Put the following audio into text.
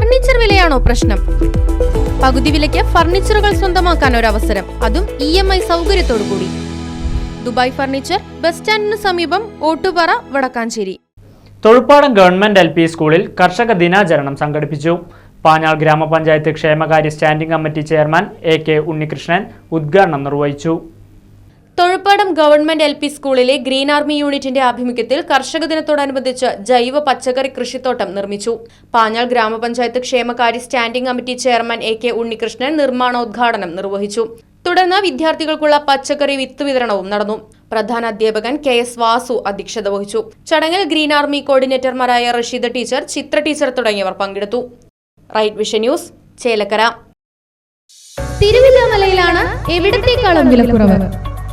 Furniture വിലയാണോ പ്രശ്നം? പകുതി വിലയ്ക്ക് ഫർണിച്ചറുകൾ സ്വന്തമാക്കാൻ ഒരു അവസരം അതും ഇ എം ഐ സൗകര്യത്തോടു കൂടി ദുബായ് ഫർണിച്ചർ ബസ് സ്റ്റാൻഡിന് സമീപം Ottupara Vadakkanchery. Thozhuppadam government L P സ്കൂളിൽ കർഷക ദിനാചരണം സംഘടിപ്പിച്ചു. പാഞ്ഞാൾ ഗ്രാമപഞ്ചായത്ത് ക്ഷേമകാര്യ standing committee chairman A K Unnikrishnan ഉദ്ഘാടനം നിർവഹിച്ചു. തൊഴുപ്പാടം ഗവൺമെന്റ് എൽ പി സ്കൂളിലെ ഗ്രീൻ ആർമി യൂണിറ്റിന്റെ ആഭിമുഖ്യത്തിൽ കർഷക ദിനത്തോടനുബന്ധിച്ച് ജൈവ പച്ചക്കറി കൃഷിത്തോട്ടം നിർമ്മിച്ചു. പാഞ്ഞാൾ ഗ്രാമപഞ്ചായത്ത് ക്ഷേമകാര്യ standing committee chairman A K Unnikrishnan നിർമ്മാണോദ്ഘാടനം നിർവഹിച്ചു. തുടർന്ന് വിദ്യാർത്ഥികൾക്കുള്ള പച്ചക്കറി വിത്ത് വിതരണവും നടന്നു. പ്രധാന അധ്യാപകൻ കെ എസ് വാസു അധ്യക്ഷത വഹിച്ചു. ചടങ്ങിൽ ഗ്രീൻ ആർമി കോർഡിനേറ്റർമാരായ റഷീദ ടീച്ചർ ചിത്ര ടീച്ചർ തുടങ്ങിയവർ പങ്കെടുത്തു. Right vision news Chelakkara. തിരുവില്ലാമലയിലാണ് എവിടത്തേക്കാളും വിലക്കുറവ്.